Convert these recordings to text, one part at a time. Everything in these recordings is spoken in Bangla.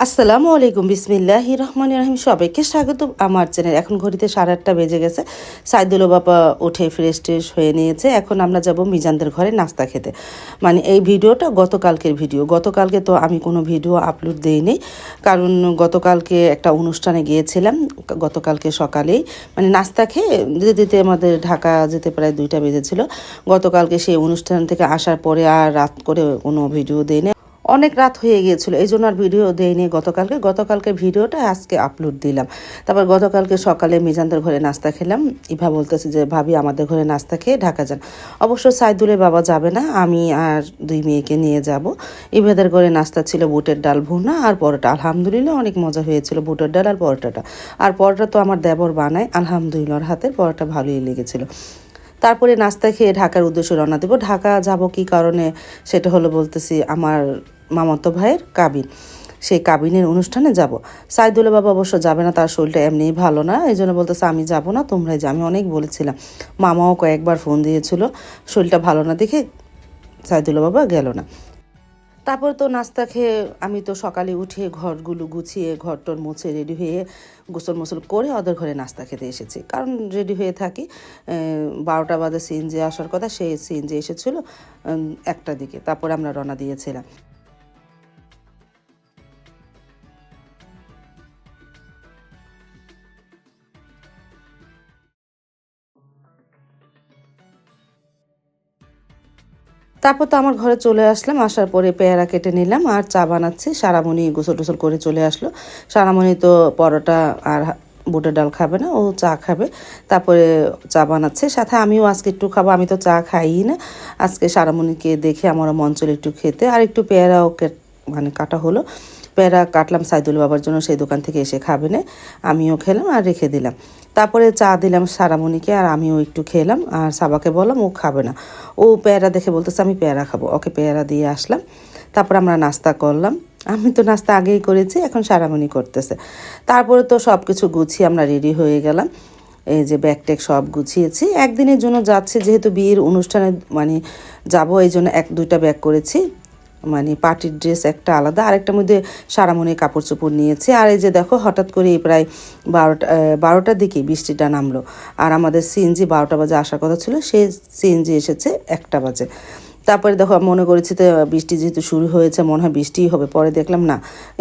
আসসালামু আলাইকুম বিসমিল্লাহ রহমান রহিম। সবাইকে স্বাগত। আমার চ্যানেল এখন ঘড়িতে সাড়ে আটটা বেজে গেছে। সাইদুল বাবা উঠে ফ্রেশ ট্রেশ হয়ে নিয়েছে। এখন আমরা যাব মিজানদের ঘরে নাস্তা খেতে। মানে এই ভিডিওটা গতকালকের ভিডিও। গতকালকে তো আমি কোনো ভিডিও আপলোড দিইনি। কারণ গতকালকে একটা অনুষ্ঠানে গিয়েছিলাম। গতকালকে সকালেই। মানে নাস্তা খেয়ে দিতে দিতে আমাদের ঢাকা যেতে প্রায় দুইটা বেজেছিল। গতকালকে সেই অনুষ্ঠান থেকে আসার পরে আর রাত করে কোনো ভিডিও দিইনি। অনেক রাত হয়ে গিয়েছিল, এই জন্য আর ভিডিও দেয়নি গতকালকে। গতকালকে ভিডিওটা আজকে আপলোড দিলাম। তারপর গতকালকে সকালে মিজানদের ঘরে নাস্তা খেলাম। ইভা বলতেছে যে, ভাবি, আমাদের ঘরে নাস্তা খেয়ে ঢাকা যান। অবশ্য সাইদুলের বাবা যাবে না, আমি আর দুই মেয়েকে নিয়ে যাব। ইভাদের ঘরে নাস্তা ছিল বুটের ডাল, ভুনা আর পরোটা। আলহামদুলিল্লাহ অনেক মজা হয়েছিল বুটের ডাল আর পরোটাটা। আর পরোটা তো আমার দেবর বানায়, আলহামদুলিল্লাহ ওর হাতের পরোটা ভালোই লেগেছিল। তারপরে নাস্তা খেয়ে ঢাকার উদ্দেশ্যে রওনা দেবো। ঢাকা যাব কি কারণে সেটা হলো বলতেছি, আমার মামাতো ভাইয়ের কাবিন। সেই কাবিনের অনুষ্ঠানে যাব। সাইদুল্লাহ বাবা অবশ্য যাবে না, তার শরীরটা এমনিই ভালো না, এই জন্য বলতেছে, আমি যাব না, তোমরাই যা আমি অনেক বলেছিলাম। মামাও কয়েকবার ফোন দিয়েছিল, শরীরটা ভালো না দেখে সাইদুল্লাহ বাবা গেল না। তারপর তো নাস্তা খেয়ে আমি তো সকালে উঠে ঘরগুলো গুছিয়ে, ঘরটর মুছে রেডি হয়ে গোসল মোসল করে ওদের ঘরে নাস্তা খেতে এসেছি। কারণ রেডি হয়ে থাকি বারোটা বাজে সিএনজি আসার কথা, সেই সিএনজি এসেছিল একটা দিকে। তারপরে আমরা রওনা দিয়েছিলাম। তারপর তো আমার ঘরে চলে আসলাম, আসার পরে পেয়ারা কেটে নিলাম আর চা বানাচ্ছি। সারামণি গোসল টোসল করে চলে আসলো। সারামণি তো পরোটা আর বুটের ডাল খাবে না, ও চা খাবে। তারপরে চা বানাচ্ছে, সাথে আমিও আজকে একটু খাব। আমি তো চা খাই না। আজকে সারামণিকে দেখে আমার মন চলে একটু খেতে। আর একটু পেয়ারাও মানে কাটা হলো। পেয়ারা কাটলাম সাইদুল বাবার জন্য, সেই দোকান থেকে এসে খাবে না। আমিও খেলাম আর রেখে দিলাম। তারপরে চা দিলাম সারামণিকে আর আমিও একটু খেলাম আর সাবাকে বললাম ও খাবে না। ও পেয়ারা দেখে বলতেছে, আমি পেয়ারা খাব। ওকে পেয়ারা দিয়ে আসলাম। তারপর আমরা নাস্তা করলাম। আমি তো নাস্তা আগেই করেছি, এখন সারামণি করতেছে। তারপরে তো সব কিছু গুছিয়ে আমরা রেডি হয়ে গেলাম। এই যে ব্যাগ ট্যাগ সব গুছিয়েছি। একদিনের জন্য যাচ্ছে, যেহেতু বিয়ের অনুষ্ঠানে মানে যাব, এই জন্য এক দুইটা ব্যাগ করেছি। মানে পার্টির ড্রেস একটা আলাদা, আরেকটার মধ্যে সারামণি কাপড় চোপড় নিয়েছে। আর এই যে দেখো, হঠাৎ করে প্রায় বারোটা বারোটার দিকে বৃষ্টিটা নামলো। আর আমাদের সিএনজি বারোটা বাজে আসার কথা ছিল, সে সিএনজি এসেছে একটা বাজে। তারপরে দেখো মনে করেছি তো বৃষ্টি যেহেতু শুরু হয়েছে, মনে হয় বৃষ্টিই হবে। পরে দেখলাম না,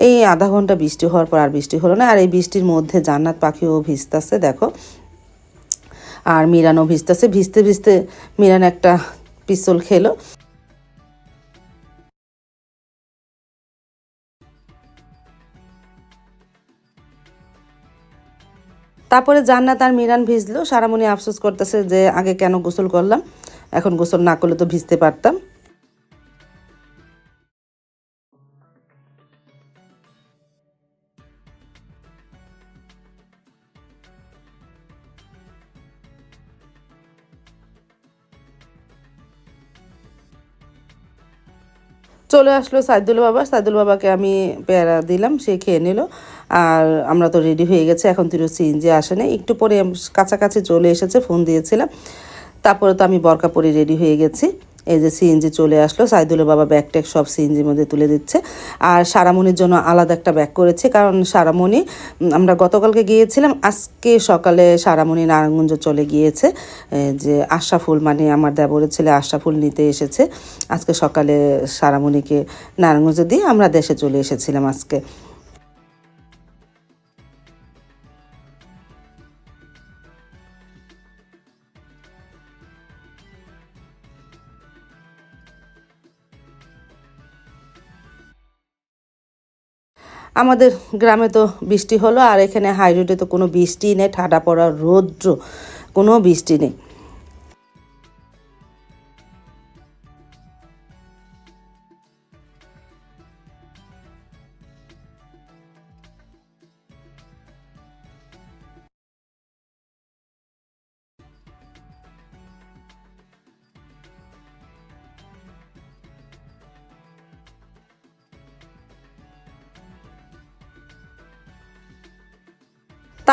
এই আধা ঘণ্টা বৃষ্টি হওয়ার পর আর বৃষ্টি হলো না। আর এই বৃষ্টির মধ্যে জান্নাত পাখিও ভিজতেছে, দেখো। আর মিরানও ভিজতেছে, ভিজতে ভিজতে মিরান একটা পিস্তল খেলো। তারপরে জান্নাত আর মিরান ভিজলো। সারামণি আফসোস করতেছে যে, আগে কেন গোসল করলাম? এখন গোসল না করলে তো ভিজতে পারতাম। চলে আসলো সাইদুল বাবা। সাইদুল বাবাকে আমি পেয়ারা দিলাম, সে খেয়ে নিল। আর আমরা তো রেডি হয়ে গেছে, এখন তিনি সিএনজি আসে না একটু পরে কাছাকাছি চলে এসেছে ফোন দিয়েছিলাম। তারপরে তো আমি বরকা পরে রেডি হয়ে গেছি। এই যে সিএনজি চলে আসলো, সাইদুলের বাবা ব্যাগ ট্যাগ সব সিএনজির মধ্যে তুলে দিচ্ছে। আর সারামণির জন্য আলাদা একটা ব্যাগ করেছে, কারণ সারামণি আমরা গতকালকে গিয়েছিলাম, আজকে সকালে সারামণি নারায়ণগঞ্জ চলে গিয়েছে। যে আশরাফুল মানে আমার দেবরের ছেলে আশরাফুল নিতে এসেছে। আজকে সকালে সারামণিকে নারায়ণগঞ্জ দিয়ে আমরা দেশে চলে এসেছিলাম আজকে। আমাদের গ্রামে তো বৃষ্টি হলো, আর এখানে হাইরোডে তো কোনো বৃষ্টি নেই, ঠাডা পড়া রৌদ্র কোনো বৃষ্টি নেই।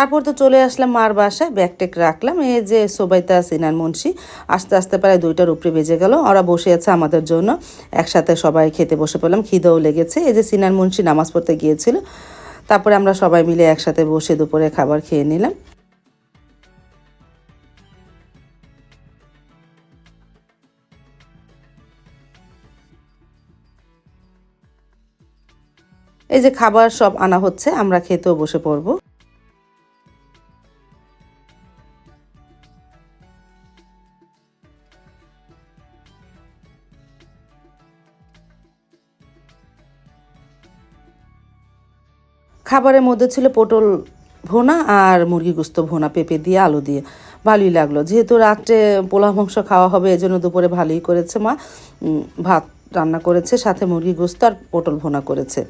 তারপর তো চলে আসলাম মার বাসায় ব্যাগ টেক রাখলাম। এই যে সোবাইতা, সিনান, মুন্সি, আস্তে আস্তে প্রায় দুইটার উপরে বেজে গেল। ওরা বসে আছে আমাদের জন্য। একসাথে সবাই খেতে বসে পড়লাম, খিদেও লেগেছে। এই যে সিনান, মুন্সি নামাজ পড়তে গিয়েছিল। তারপরে আমরা সবাই মিলে একসাথে বসে দুপুরে খাবার খেয়ে নিলাম। এই যে খাবার সব আনা হচ্ছে, আমরা খেতেও বসে পড়ব। খাবারের মধ্যে ছিল পটল ভোনা আর মুরগি গুস্ত ভোনা, পেঁপে দিয়ে আলু দিয়ে। ভালোই লাগল। যেহেতু রাত্রে পোলা মাংস খাওয়া হবে, এজন্য দুপুরে ভালোই করেছে মা। ভাত রান্না করেছে, সাথে মুরগি গুস্ত আর পটল ভোনা করেছে।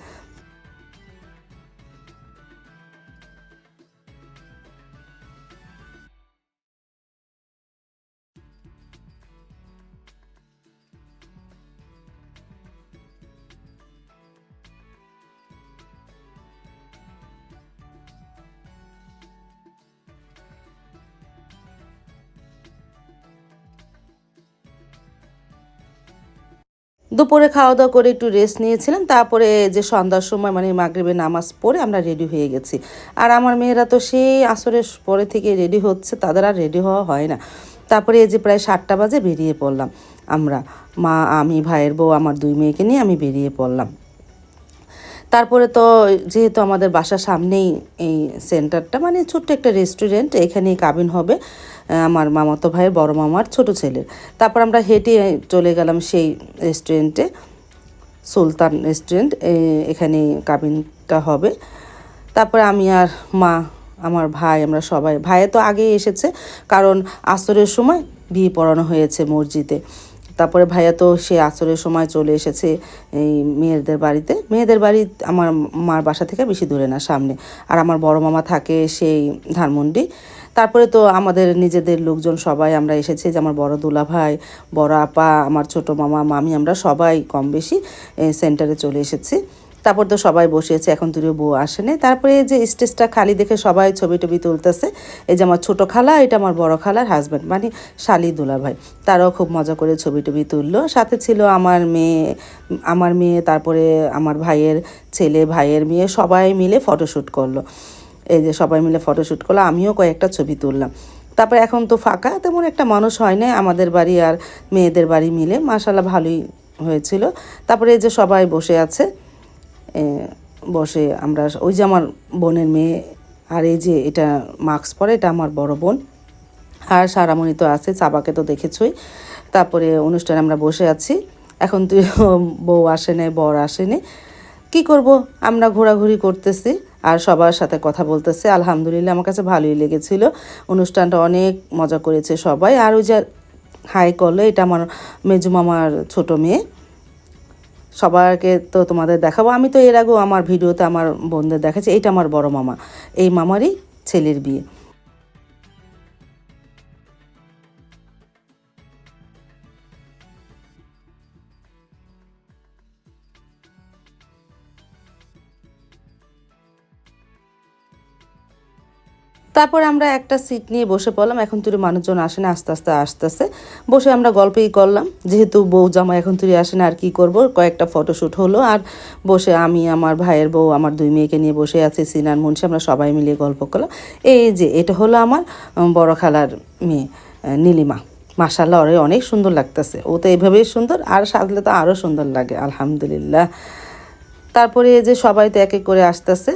দুপুরে খাওয়া দাওয়া করে একটু রেস্ট নিয়েছিলাম, তারপরে যে সন্ধ্যার সময় মানে মাগরীবে নামাজ পড়ে আমরা রেডি হয়ে গেছি। আর আমার মেয়েরা তো সেই আসরের পরে থেকে রেডি হচ্ছে, তাদের আর রেডি হওয়া হয় না। তারপরে এই যে প্রায় সাতটা বাজে বেরিয়ে পড়লাম আমরা। মা, আমি, ভাইয়ের বউ, আমার দুই মেয়েকে নিয়ে আমি বেরিয়ে পড়লাম। তারপরে তো যেহেতু আমাদের বাসার সামনেই এই সেন্টারটা মানে ছোট্ট একটা রেস্টুরেন্ট এখানেই কাবিন হবে আমার মামাতো ভাইয়ের বড় মামার ছোট ছেলের। তারপর আমরা হেঁটে চলে গেলাম সেই রেস্টুরেন্টে সুলতান রেস্টুরেন্ট এখানে কাবিনটা হবে। তারপরে আমি আর মা, আমার ভাই, আমরা সবাই, ভাইয়ে তো আগেই এসেছে, কারণ আসরের সময় বিয়ে পড়ানো হয়েছে মসজিদে। তারপরে ভাইয়া তো সে আসরের সময় চলে এসেছে এই মেয়েদের বাড়িতে। মেয়েদের বাড়ি আমার মার বাসা থেকে বেশি দূরে না, সামনে। আর আমার বড় মামা থাকে সেই ধানমন্ডি। তারপরে তো আমাদের নিজেদের লোকজন সবাই আমরা এসেছি, যে আমার বড় দুলা ভাই, বড় আপা, আমার ছোট মামা, মামি, আমরা সবাই কম বেশি সেন্টারে চলে এসেছি। তারপর তো সবাই বসেছে এখন তুই বউ আসেনি। তারপরে যে স্টেজটা খালি দেখে সবাই ছবি টবি তুলতেছে, এই যে আমার ছোট খালা, এটা আমার বড় খালার হাজব্যান্ড মানে শালি দুলা ভাই তারাও খুব মজা করে ছবি টবি তুললো। সাথে ছিল আমার মেয়ে আমার মেয়ে, তারপরে আমার ভাইয়ের ছেলে, ভাইয়ের মেয়ে, সবাই মিলে ফটোশ্যুট করল। এই যে সবাই মিলে ফটোশ্যুট করল, আমিও কয়েকটা ছবি তুললাম। তারপরে এখন তো ফাঁকা, তেমন একটা মানুষ হয় না আমাদের বাড়ি আর মেয়েদের বাড়ি মিলে মাসাল্লাহ ভালোই হয়েছিল। তারপরে এই যে সবাই বসে আছে বসে আমরা ওই যে আমার বোনের মেয়ে, আর এই যে এটা মাস্ক পরে, এটা আমার বড় বোন। আর সারামণি তো আছে, চাবাকে তো দেখেছই। তারপরে অনুষ্ঠানে আমরা বসে আছি। এখন তুই বউ আসে আসেনি বর আসেনি কি করব? আমরা ঘোরাঘুরি করতেছি, আর সবার সাথে কথা বলতেছে। আলহামদুলিল্লাহ, আমার কাছে ভালোই লেগেছিল। অনুষ্ঠানটা অনেক মজা করেছে সবাই। আর ওই যে হাই করল এটা আমার মেজু মামার ছোট মেয়ে। সবাইকে তো তোমাদের দেখাবো। আমি তো এর আগেও আমার ভিডিওতে আমার বোনদের দেখাচ্ছি। এইটা আমার বড় মামা। এই মামারই ছেলের বিয়ে। তারপর আমরা একটা সিট নিয়ে বসে পড়লাম। এখন তুই মানুষজন আসে না, আস্তে আস্তে আসতেছে। বসে আমরা গল্পই করলাম। যেহেতু বউ জামা এখন তুই আসে না, আর কি করব? কয়েকটা ফটোশ্যুট হলো, আর বসে আমি, আমার ভাইয়ের বউ, আমার দুই মেয়েকে নিয়ে বসে আছি সিনার মুন্সি, আমরা সবাই মিলিয়ে গল্প করলাম। এই যে, এটা হলো আমার বড় খালার মেয়ে নীলিমা। মাসাল্লাহ ওরে অনেক সুন্দর লাগতেছে। ও তো এইভাবেই সুন্দর, আর সাজলে তো আরও সুন্দর লাগে, আলহামদুলিল্লাহ। তারপরে যে সবাই তো এক এক করে আসতেছে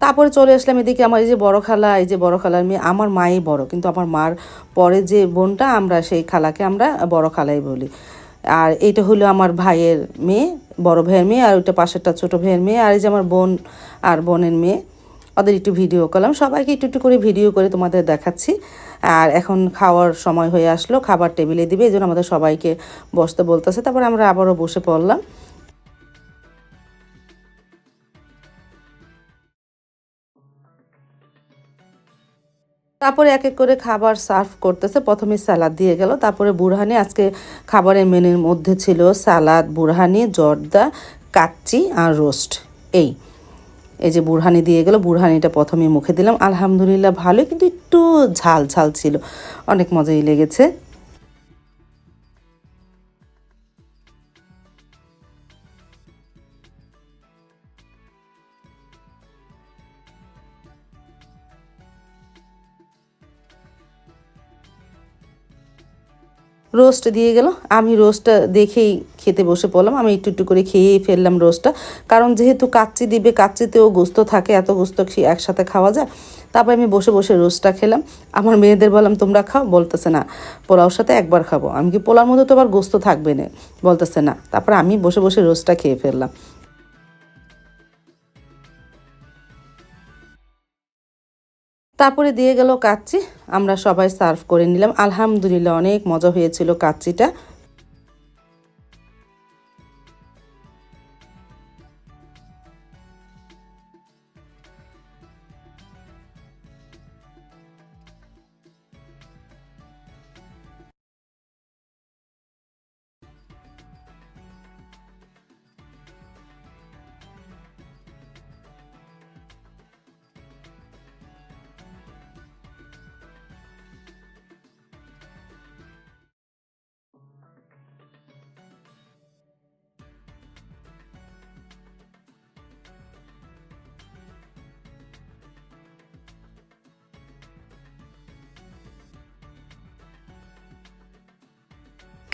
তারপরে চলে আসলাম এদিকে আমার এই যে বড় খালা, এই যে বড় খালার মেয়ে, আমার মাই বড়, কিন্তু আমার মার পরে যে বোনটা, আমরা সেই খালাকে আমরা বড় খালাই বলি। আর এইটা হলো আমার ভাইয়ের মেয়ে, বড় ভাইয়ের মেয়ে, আর ওইটা পাশেরটা ছোট ভাইয়ের মেয়ে, আর এই যে আমার বোন আর বোনের মেয়ে। ওদের একটু ভিডিও করলাম, সবাইকে একটু একটু করে ভিডিও করে তোমাদের দেখাচ্ছি। আর এখন খাওয়ার সময় হয়ে আসলো, খাবার টেবিলে দিবে, এই জন্য আমাদের সবাইকে বসতে বলতেছে। তারপর আমরা আবারও বসে পড়লাম। তারপরে এক এক করে খাবার সার্ভ করতেছে। প্রথমে স্যালাদ দিয়ে গেল, তারপরে বুরহানি। আজকে খাবারের মেনুর মধ্যে ছিল স্যালাদ, বুরহানি, জর্দা, কাচ্চি আর রোস্ট। এই এই যে বুরহানি দিয়ে গেল, বুরহানিটা প্রথমে মুখে দিলাম। আলহামদুলিল্লাহ ভালোই, কিন্তু একটু ঝাল ঝাল ছিল। অনেক মজাই লেগেছে। রোস্ট দিয়ে গেল। আমি রোস্টটা দেখেই খেতে বসে পড়লাম। আমি একটু একটু করে খেয়েই ফেললাম রোস্টটা। কারণ যেহেতু কাচ্চি দিবে, কাচ্চিতেও গোস্ত থাকে, এত গোস্ত খেয়ে একসাথে খাওয়া যায়। তারপর আমি বসে বসে রোস্টটা খেলাম। আমার মেয়েদের বললাম, তোমরা খাও? বলতেছে, না, পোলাওর সাথে একবার খাব। আমি কি পোলার মধ্যে তো আবার গোস্ত থাকবে না? বলতেছে, না। তারপরে আমি বসে বসে রোস্টটা খেয়ে ফেললাম। তারপরে দিয়ে গেল কাচ্চি। আমরা সবাই সার্ভ করে নিলাম। আলহামদুলিল্লাহ অনেক মজা হয়েছিল কাচ্চিটা।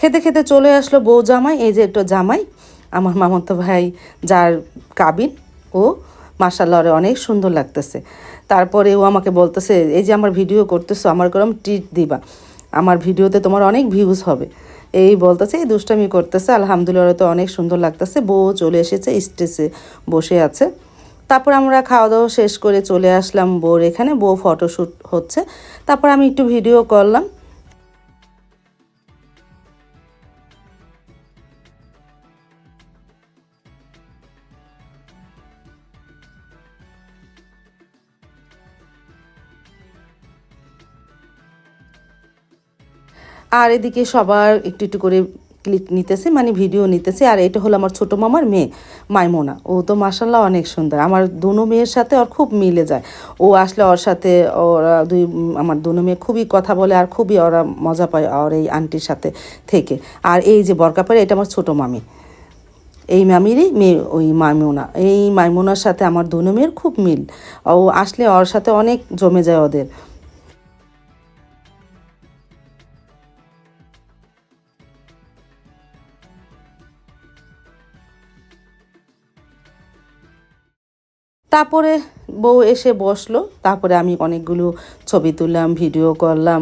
খেতে খেতে চলে আসলো বউ জামাই, এই যে একটু জামাই, আমার মামতো ভাই যার কাবিন, ও মার্শাল্লাহ অনেক সুন্দর লাগতেছে। তারপরে ও আমাকে বলতেছে, এই যে আমার ভিডিও করতেছো, আমার গরম ট্রিট দিবা, আমার ভিডিওতে তোমার অনেক ভিউজ হবে। এই বলতেছে, এই দুষ্টামি করতেছে, আলহামদুলিল্লাহ তো অনেক সুন্দর লাগতেছে, বউ চলে এসেছে স্টেজে বসে আছে। তারপর আমরা খাওয়া দাওয়া শেষ করে চলে আসলাম বউর এখানে, বউ ফটোশ্যুট হচ্ছে। তারপর আমি একটু ভিডিও করলাম আর এদিকে সবার একটু একটু করে ক্লিক নিতেছে মানে ভিডিও নিতেছে, আর এটা হলো আমার ছোটো মামার মেয়ে, মাইমোনা। ও তো মাসাল্লাহ অনেক সুন্দর। আমার দুনো মেয়ের সাথে ওর খুব মিলে যায়। ও আসলে ওর সাথে ওরা দুই, আমার দুনো মেয়ে খুবই কথা বলে আর খুবই ওরা মজা পায় ওর এই আন্টির সাথে থেকে। আর এই যে বরকা পারে এটা আমার ছোটো মামি। এই মামিরই মেয়ে, ওই মাইমোনা। এই মাইমোনার সাথে আমার দুনো মেয়ের খুব মিল। ও আসলে ওর সাথে অনেক জমে যায় ওদের। তারপরে বউ এসে বসল তারপরে আমি অনেকগুলো ছবি তুললাম ভিডিও করলাম।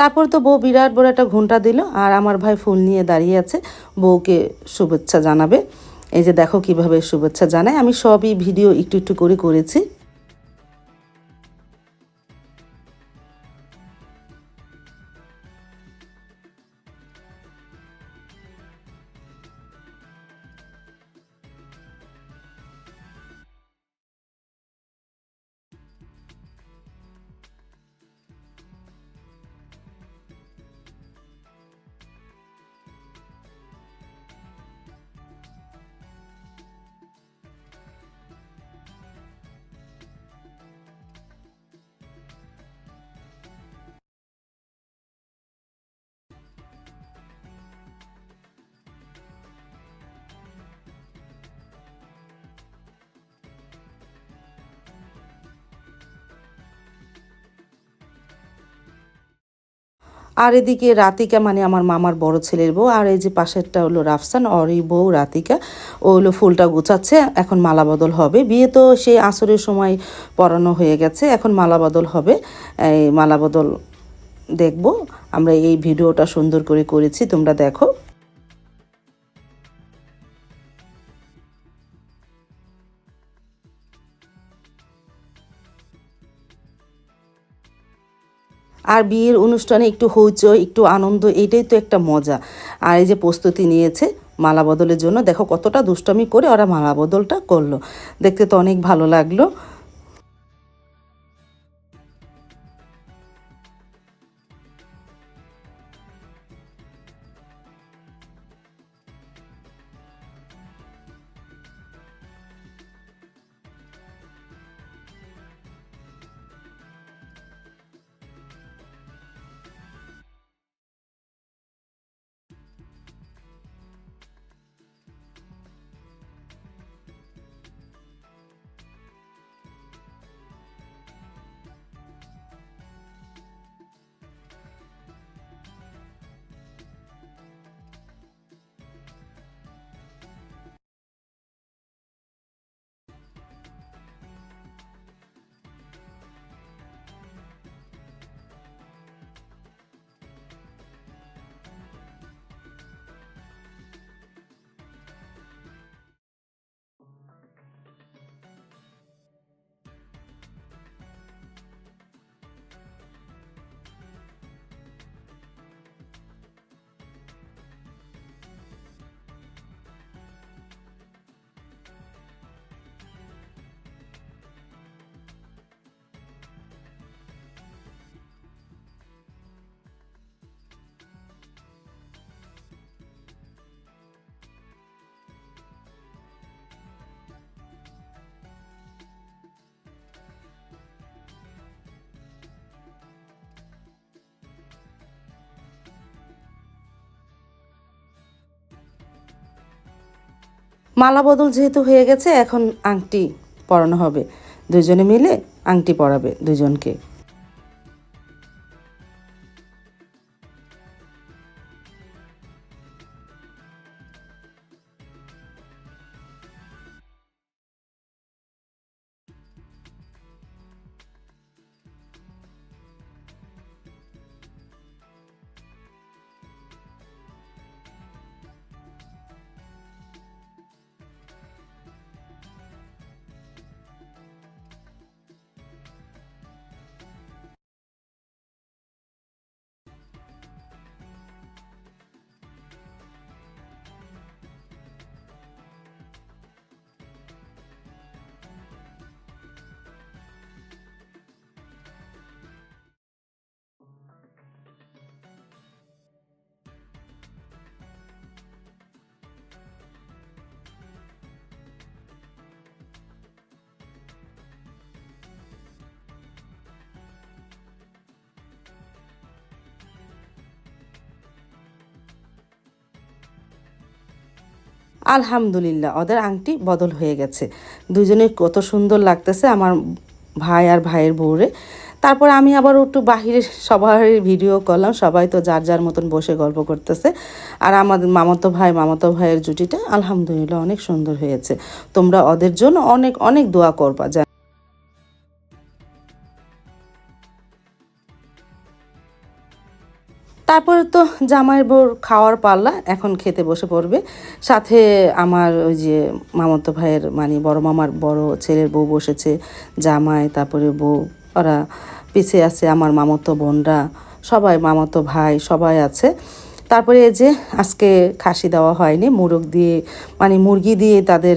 তারপর তো বউ বিরাট বড় একটা ঘণ্টা দিল আর আমার ভাই ফুল নিয়ে দাঁড়িয়ে আছে, বউকে শুভেচ্ছা জানাবে। এই যে দেখো কীভাবে শুভেচ্ছা জানায়। আমি সবই ভিডিও একটু একটু করে করেছি। আর এদিকে রাতিকা মানে আমার মামার বড় ছেলের বউ, আর এই যে পাশেরটা হলো রাফসান আর এই বউ রাতিকা, ও হলো ফুলটা গুছাচ্ছে, এখন মালা বদল হবে। বিয়ে তো সেই আসরের সময় পড়ানো হয়ে গেছে, এখন মালা বদল হবে। এই মালা বদল দেখব। আমরা এই ভিডিওটা সুন্দর করে করেছি, তোমরা দেখো। আর বিয়ের অনুষ্ঠানে একটু হইচই, একটু আনন্দ, এটাই তো একটা মজা। আর এই যে প্রস্তুতি নিয়েছে মালা বদলের জন্য, দেখো কতটা দুষ্টামি করে ওরা মালা বদলটা করল। দেখতে তো অনেক ভালো লাগল। মালা বদল যেহেতু হয়ে গেছে এখন আংটি পরানো হবে। দুজনে মিলে আংটি পরাবে দুজনকে। আলহামদুলিল্লাহ, ওদের আংটি বদল হয়ে গেছে। দুজনে কত সুন্দর লাগতেছে আমার ভাই আর ভাইয়ের বউরে। তারপর আমি আবার একটু বাহিরে সবার ভিডিও করলাম, সবাই তো যার যার মতন বসে গল্প করতেছে। আর আমাদের মামাতো ভাই, মামাতো ভাইয়ের জুটিটা আলহামদুলিল্লাহ অনেক সুন্দর হয়েছে। তোমরা ওদের জন্য অনেক অনেক দোয়া করবা। তারপরে তো জামাইয়ের বউর খাওয়ার পাল্লা এখন খেতে বসে পড়বে। সাথে আমার ওই যে মামাতো ভাইয়ের মানে বড় মামার বড় ছেলের বউ বসেছে, জামাই, তারপরে বউ। ওরা পিছিয়ে আছে আমার মামাতো বোনরা, সবাই মামাতো ভাই, সবাই আছে। তারপরে এই যে আজকে খাসি দেওয়া হয়নি, মুরগ দিয়ে মানে মুরগি দিয়ে তাদের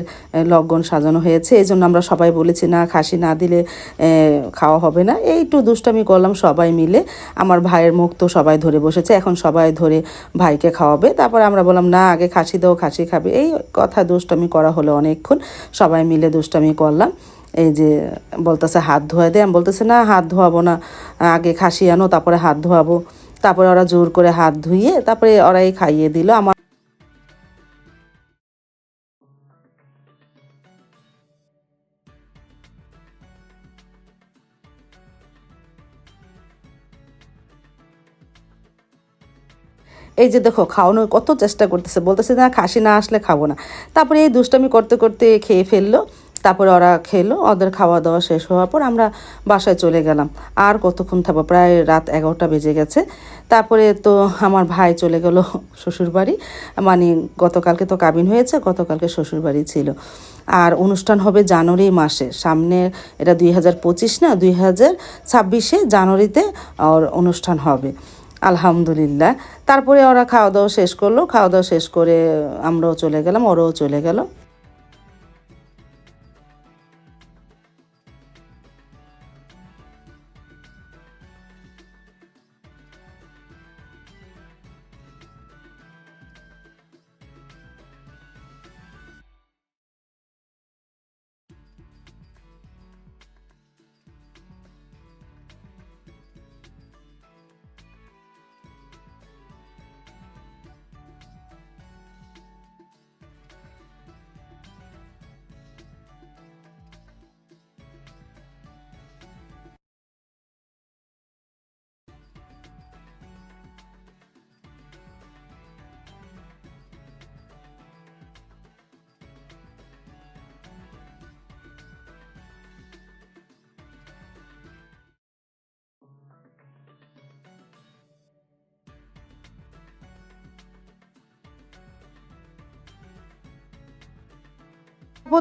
লগ্ন সাজানো হয়েছে। এই জন্য আমরা সবাই বলেছি, না, খাসি না দিলে খাওয়া হবে না। এইটু দুষ্টামি করলাম সবাই মিলে। আমার ভাইয়ের মুখ তো সবাই ধরে বসেছে, এখন সবাই ধরে ভাইকে খাওয়াবে। তারপর আমরা বললাম, না, আগে খাসি দাও, খাসি খাবে। এই কথা দুষ্টামি করা হলো অনেকক্ষণ, সবাই মিলে দুষ্টামি করলাম। এই যে বলতেছে, হাত ধোয়া দে। আমি বলতেছে, না, হাত ধোয়াবো না, আগে খাসি আনো, তারপরে হাত ধোয়াবো। তারপরে ওরা জোর করে হাত ধুইয়ে তারপরে ওরাই খাইয়ে দিল। আমার এই যে দেখো, খাওয়ানোর কত চেষ্টা করতেছে, বলতেছে না, খাসি না আসলে খাব না। তারপরে এই দুষ্টামি করতে করতে খেয়ে ফেলল। তারপরে ওরা খেলো, ওদের খাওয়া দাওয়া শেষ হওয়ার পর আমরা বাসায় চলে গেলাম। আর কতক্ষণ থাকব? প্রায় রাত এগারোটা বেজে গেছে। তারপরে তো আমার ভাই চলে গেল শ্বশুরবাড়ি। মানে গতকালকে তো কাবিন হয়েছে, গতকালকে শ্বশুরবাড়ি ছিল। আর অনুষ্ঠান হবে জানুয়ারি মাসে। সামনে এটা দুই হাজার পঁচিশ না, দুই হাজার ছাব্বিশে জানুয়ারিতে ওর অনুষ্ঠান হবে। আলহামদুলিল্লাহ। তারপরে ওরা খাওয়া দাওয়া শেষ করল। খাওয়া দাওয়া শেষ করে আমরাও চলে গেলাম, ওরাও চলে গেল।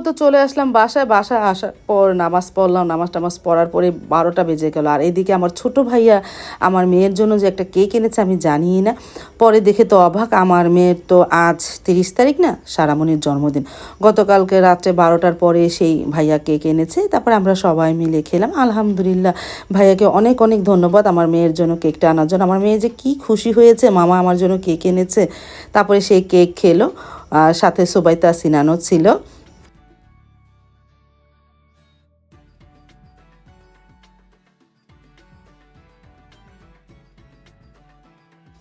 তো চলে আসলাম বাসায়। বাসায় আসার পর নামাজ পড়লাম। নামাজ টামাজ পড়ার পরে বারোটা বেজে গেল। আর এদিকে আমার ছোট ভাইয়া আমার মেয়ের জন্য যে একটা কেক এনেছে আমি জানি না। পরে দেখে তো অবাক, আমার মেয়ের তো আজ তিরিশ তারিখ না? সারামণির জন্মদিন। গতকালকে রাত্রে বারোটার পরে সেই ভাইয়া কেক এনেছে। তারপর আমরা সবাই মিলে খেলাম। আলহামদুলিল্লাহ, ভাইয়াকে অনেক অনেক ধন্যবাদ আমার মেয়ের জন্য কেকটা আনার জন্য। আমার মেয়ে যে কি খুশি হয়েছে, মামা আমার জন্য কেক এনেছে। তারপরে সেই কেক খেলো। আর সাথে সোবাইতা সিনানো ছিল।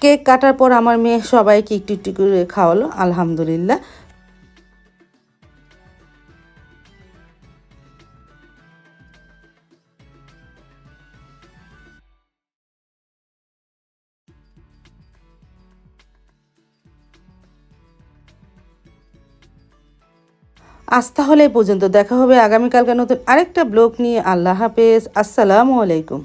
কেক কাটার পর আমার মেয়ে সবাইকে একটু একটু করে খাওয়ালো, আলহামদুলিল্লাহ। আজ তাহলে পর্যন্ত, দেখা হবে আগামীকালকে নতুন আরেকটা ব্লগ নিয়ে। আল্লাহ হাফেজ, আসসালামু আলাইকুম।